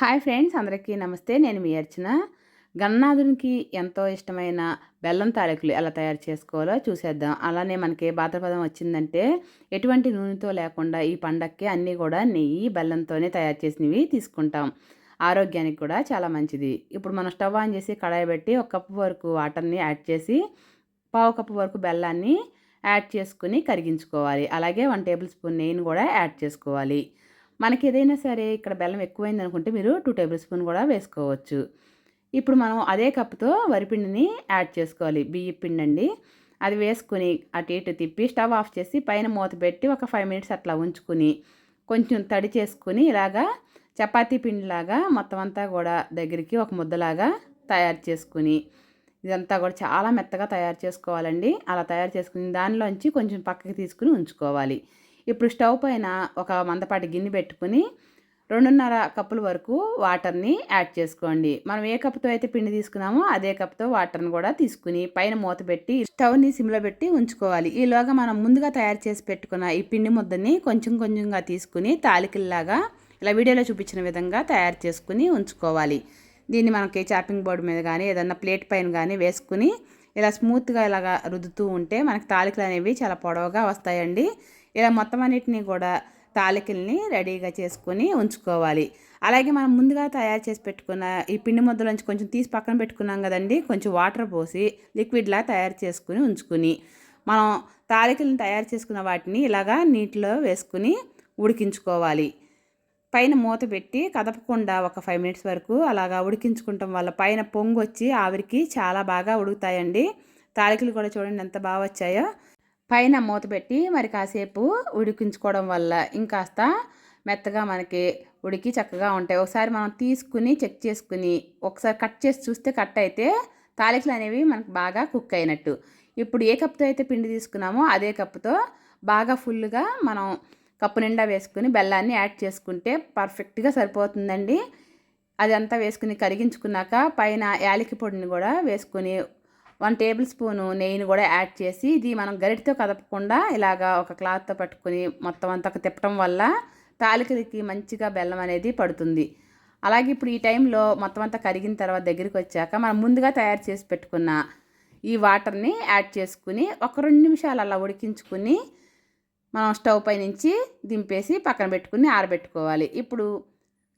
Hi friends అందరికీ నమస్తే. నేను మీ అర్చన. గన్నాథునికి ఎంతో ఇష్టమైన బెల్లం తాలికలు ఎలా తయారు చేసుకోవాలో చూసేద్దాం. అలానే మనకి భాద్రపదం వచ్చిందంటే ఎటువంటి నూనెతో లేకుండా ఈ పండక్కి అన్నీ కూడా నెయ్యి బెల్లంతోనే తయారు చేసినవి తీసుకుంటాం. ఆరోగ్యానికి కూడా చాలా మంచిది. ఇప్పుడు మనం స్టవ్ ఆన్ చేసి కడాయి పెట్టి ఒక కప్పు వరకు వాటర్ని యాడ్ చేసి పావు కప్పు వరకు బెల్లాన్ని యాడ్ చేసుకుని కరిగించుకోవాలి. అలాగే వన్ టేబుల్ స్పూన్ నెయ్యిని కూడా యాడ్ చేసుకోవాలి. మనకి ఏదైనా సరే ఇక్కడ బెల్లం ఎక్కువైంది అనుకుంటే మీరు టూ టేబుల్ స్పూన్ కూడా వేసుకోవచ్చు. ఇప్పుడు మనం అదే కప్పుతో వరిపిండిని యాడ్ చేసుకోవాలి. బియ్య పిండి అండి అది వేసుకుని అటు ఇటు తిప్పి స్టవ్ ఆఫ్ చేసి పైన మూత పెట్టి ఒక ఫైవ్ మినిట్స్ అట్లా ఉంచుకుని కొంచెం తడి చేసుకుని ఇలాగా చపాతీ పిండిలాగా మొత్తం అంతా కూడా దగ్గరికి ఒక ముద్దలాగా తయారు చేసుకుని ఇదంతా కూడా చాలా మెత్తగా తయారు చేసుకోవాలండి. అలా తయారు చేసుకుని దానిలోంచి కొంచెం పక్కకి తీసుకుని ఉంచుకోవాలి. ఇప్పుడు స్టవ్ పైన ఒక మందపాటి గిన్నె పెట్టుకుని రెండున్నర కప్పుల వరకు వాటర్ని యాడ్ చేసుకోండి. మనం ఏ కప్తో అయితే పిండి తీసుకున్నామో అదే కప్తో వాటర్ని కూడా తీసుకుని పైన మూత పెట్టి స్టవ్ని సిమ్లో పెట్టి ఉంచుకోవాలి. ఈలోగా మనం ముందుగా తయారు చేసి పెట్టుకున్న ఈ పిండి ముద్దని కొంచెం కొంచెంగా తీసుకుని తాలికల్లాగా ఇలా వీడియోలో చూపించిన విధంగా తయారు చేసుకుని ఉంచుకోవాలి. దీన్ని మనకి చాపింగ్ బోర్డు మీద కానీ ఏదన్నా ప్లేట్ పైన కానీ వేసుకుని ఇలా స్మూత్గా ఇలాగా రుద్దుతూ ఉంటే మనకి తాలికలు అనేవి చాలా పొడవుగా వస్తాయండి. ఇలా మొత్తం అన్నిటిని కూడా తాలికల్ని రెడీగా చేసుకొని ఉంచుకోవాలి. అలాగే మనం ముందుగా తయారు చేసి పెట్టుకున్న ఈ పిండి ముద్దలోంచి కొంచెం తీసి పక్కన పెట్టుకున్నాం కదండి కొంచెం వాటర్ పోసి లిక్విడ్లా తయారు చేసుకుని ఉంచుకుని మనం తాలికలను తయారు చేసుకున్న వాటిని ఇలాగా నీటిలో వేసుకుని ఉడికించుకోవాలి. పైన మూత పెట్టి కదపకుండా ఒక ఫైవ్ మినిట్స్ వరకు అలాగా ఉడికించుకుంటాం వల్ల పైన పొంగు వచ్చి ఆవిరికి చాలా బాగా ఉడుకుతాయండి. తాలికలు కూడా చూడండి ఎంత బాగా వచ్చాయో. పైన మూత పెట్టి మరి కాసేపు ఉడికించుకోవడం వల్ల ఇంకాస్త మెత్తగా మనకి ఉడికి చక్కగా ఉంటాయి. ఒకసారి మనం తీసుకుని చెక్ చేసుకుని ఒకసారి కట్ చేసి చూస్తే కట్ అయితే తాలికలు అనేవి మనకు బాగా కుక్ అయినట్టు. ఇప్పుడు ఏ కప్తో అయితే పిండి తీసుకున్నామో అదే కప్పుతో బాగా ఫుల్గా మనం కప్పు నిండా వేసుకుని బెల్లాన్ని యాడ్ చేసుకుంటే పర్ఫెక్ట్గా సరిపోతుందండి. అదంతా వేసుకుని కరిగించుకున్నాక పైన యాలకి పొడిని కూడా వేసుకుని వన్ టేబుల్ స్పూను నెయ్యిని కూడా యాడ్ చేసి ఇది మనం గరిటితో కదపకుండా ఇలాగా ఒక క్లాత్తో పట్టుకుని మొత్తం అంతా తిప్పడం వల్ల తాలికలకి మంచిగా బెల్లం అనేది పడుతుంది. అలాగే ఇప్పుడు ఈ టైంలో మొత్తం అంతా కరిగిన తర్వాత దగ్గరికి వచ్చాక మనం ముందుగా తయారు చేసి పెట్టుకున్న ఈ వాటర్ని యాడ్ చేసుకుని ఒక రెండు నిమిషాలు అలా ఉడికించుకుని మనం స్టవ్ పై నుంచి దింపేసి పక్కన పెట్టుకుని ఆరబెట్టుకోవాలి. ఇప్పుడు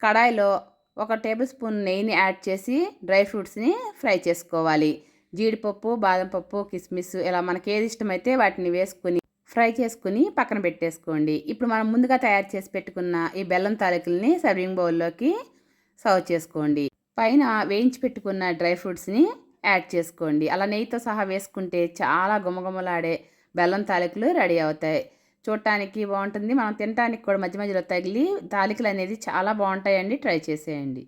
కడాయిలో ఒక టేబుల్ స్పూన్ నెయ్యిని యాడ్ చేసి డ్రై ఫ్రూట్స్ని ఫ్రై చేసుకోవాలి. జీడిపప్పు బాదం పప్పు కిస్మిస్ ఇలా మనకి ఏది ఇష్టమైతే వాటిని వేసుకుని ఫ్రై చేసుకుని పక్కన పెట్టేసుకోండి. ఇప్పుడు మనం ముందుగా తయారు చేసి పెట్టుకున్న ఈ బెల్లం తాలికల్ని సర్వింగ్ బౌల్లోకి సర్వ్ చేసుకోండి. పైన వేయించి పెట్టుకున్న డ్రై ఫ్రూట్స్ని యాడ్ చేసుకోండి. అలా నెయ్యితో సహా వేసుకుంటే చాలా గుమగుమలాడే బెల్లం తాలికలు రెడీ అవుతాయి. చూడటానికి బాగుంటుంది. మనం తినడానికి కూడా మధ్య మధ్యలో తగిలి తాలికలు అనేది చాలా బాగుంటాయండి. ట్రై చేసేయండి.